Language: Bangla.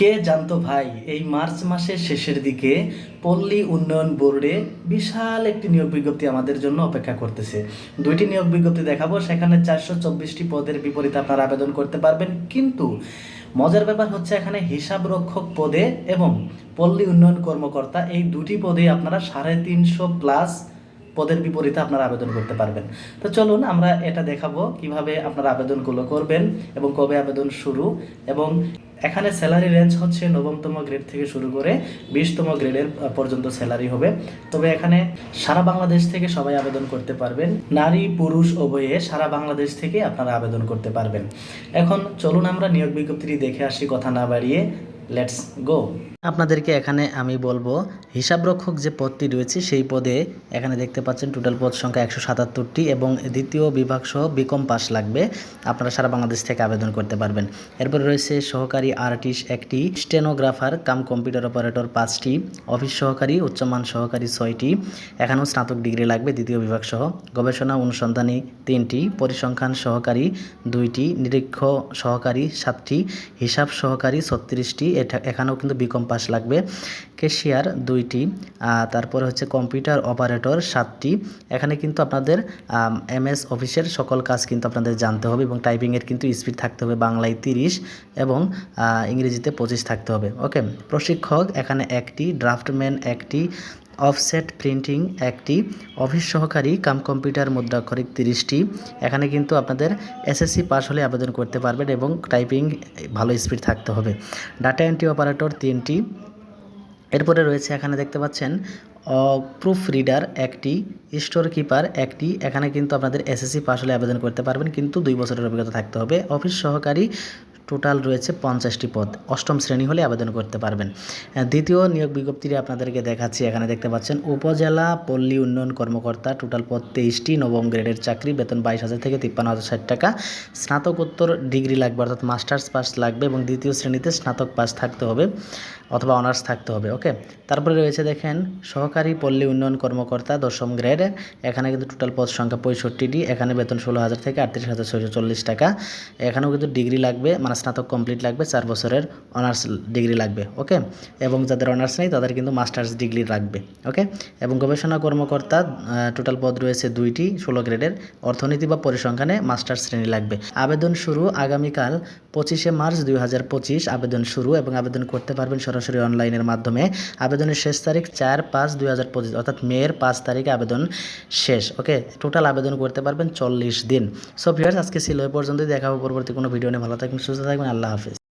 কে জানতো ভাই? এই মার্চ মাসের শেষের দিকে পল্লী উন্নয়ন বোর্ডে বিশাল একটি নিয়োগ বিজ্ঞপ্তি আমাদের জন্য অপেক্ষা করতেছে। দুইটি নিয়োগ বিজ্ঞপ্তি দেখাবো, সেখানে চারশো চব্বিশটি পদের বিপরীতে আপনারা আবেদন করতে পারবেন। কিন্তু মজার ব্যাপার হচ্ছে এখানে হিসাব রক্ষক পদে এবং পল্লী উন্নয়ন কর্মকর্তা এই দুটি পদে আপনারা সাড়ে তিনশো প্লাস পদের বিপরীতে আপনারা আবেদন করতে পারবেন। তো চলুন আমরা এটা দেখাবো কীভাবে আপনারা আবেদনগুলো করবেন এবং কবে আবেদন শুরু এবং এখানে স্যালারি রেঞ্জ হচ্ছে নবমতম গ্রেড থেকে শুরু করে বিশতম গ্রেডের পর্যন্ত স্যালারি হবে। তবে এখানে সারা বাংলাদেশ থেকে সবাই আবেদন করতে পারবেন। নারী, পুরুষ, উভয়ে সারা বাংলাদেশ থেকে আপনারা আবেদন করতে পারবেন। এখন চলুন আমরা নিয়োগ বিজ্ঞপ্তিটি দেখে আসি, কথা না বাড়িয়ে। লেটস গো আপনাদেরকে এখানে আমি বলব হিসাবরক্ষক যে পদটি রয়েছে সেই পদে এখানে দেখতে পাচ্ছেন টোটাল পদ সংখ্যা একশো সাতাত্তরটি এবং দ্বিতীয় বিভাগ সহ বিকম পাস লাগবে। আপনারা সারা বাংলাদেশ থেকে আবেদন করতে পারবেন। এরপর রয়েছে সহকারী আর্টিস্ট একটি স্টেনোগ্রাফার কাম কম্পিউটার অপারেটর পাঁচটি অফিস সহকারী, উচ্চমান সহকারী ছয়টি, এখানেও স্নাতক ডিগ্রি লাগবে দ্বিতীয় বিভাগ সহ, গবেষণা অনুসন্ধানী তিনটি, পরিসংখ্যান সহকারী দুইটি, নিরীক্ষ সহকারী সাতটি, হিসাব সহকারী ছত্রিশটি এখানেও কিন্তু বিকম পাস লাগবে। কেশিয়ার দুইটি তারপরে হচ্ছে কম্পিউটার অপারেটর সাতটি। এখানে কিন্তু আপনাদের এম এস অফিসের সকল কাজ কিন্তু আপনাদের জানতে হবে এবং টাইপিংয়ের কিন্তু স্পিড থাকতে হবে বাংলায় তিরিশ এবং ইংরেজিতে পঁচিশ থাকতে হবে। ওকে প্রশিক্ষক এখানে একটি ড্রাফটম্যান একটি অফসেট প্রিন্টিং একটি অফিস সহকারী কাম কম্পিউটার মুদ্রাক্ষরিক তিরিশটি। এখানে কিন্তু আপনাদের এসএসসি পাস হলে আবেদন করতে পারবেন এবং টাইপিং ভালো স্পিড থাকতে হবে। ডাটা এন্ট্রি অপারেটর তিনটি। এরপরে রয়েছে এখানে দেখতে পাচ্ছেন প্রুফ রিডার একটি, স্টোর কিপার একটি। এখানে কিন্তু আপনাদের এসএসসি পাস হলে আবেদন করতে পারবেন, কিন্তু দুই বছরের অভিজ্ঞতা থাকতে হবে। অফিস সহকারী টোটাল রয়েছে পঞ্চাশটি পদ। অষ্টম শ্রেণি হলে আবেদন করতে পারবেন। দ্বিতীয় নিয়োগ বিজ্ঞপ্তিটি আপনাদেরকে দেখাচ্ছি, এখানে দেখতে পাচ্ছেন, উপজেলা পল্লী উন্নয়ন কর্মকর্তা টোটাল পদ তেইশটি, নবম গ্রেডের চাকরি, বেতন বাইশ হাজার থেকে তিপ্পান্ন হাজার ষাট টাকা, স্নাতকোত্তর ডিগ্রি লাগবে, অর্থাৎ মাস্টার্স পাস লাগবে এবং দ্বিতীয় শ্রেণীতে স্নাতক পাস থাকতে হবে অথবা অনার্স থাকতে হবে, ওকে? তারপরে রয়েছে দেখেন, সহকারী পল্লী উন্নয়ন কর্মকর্তা দশম গ্রেড, এখানে কিন্তু টোটাল পদ সংখ্যা পঁয়ষট্টিটি, এখানে বেতন ষোলো হাজার থেকে আটত্রিশ হাজার ছয়শো চল্লিশ টাকা, এখানেও কিন্তু ডিগ্রি লাগবে মানে স্নাতক কমপ্লিট লাগবে, চার বছরের অনার্স ডিগ্রি লাগবে ওকে এবং যাদের অনার্স নেই, তাদের কিন্তু মাস্টার্স ডিগ্রি লাগবে ওকে এবং গবেষণা কর্মকর্তা টোটাল পদ রয়েছে দুইটি, ষোলো গ্রেডের, অর্থনীতি বা পরিসংখ্যানে মাস্টার্স শ্রেণি লাগবে। আবেদন শুরু আগামীকাল পঁচিশে মার্চ দুই হাজার পঁচিশ, আবেদন শুরু এবং আবেদন করতে পারবেন সরাসরি অনলাইনের মাধ্যমে। আবেদনের শেষ তারিখ চার পাঁচ দুই অর্থাৎ মেয়ের পাঁচ তারিখে আবেদন শেষ ওকে টোটাল আবেদন করতে পারবেন চল্লিশ দিন। সো ভিউয়ার্স আজকে ছিল এ পর্যন্তই, দেখা হবে পরবর্তী কোনো ভিডিও নিয়ে। ভালো থাকবেন, সুস্থ থাকবেন আল্লাহ হাফিজ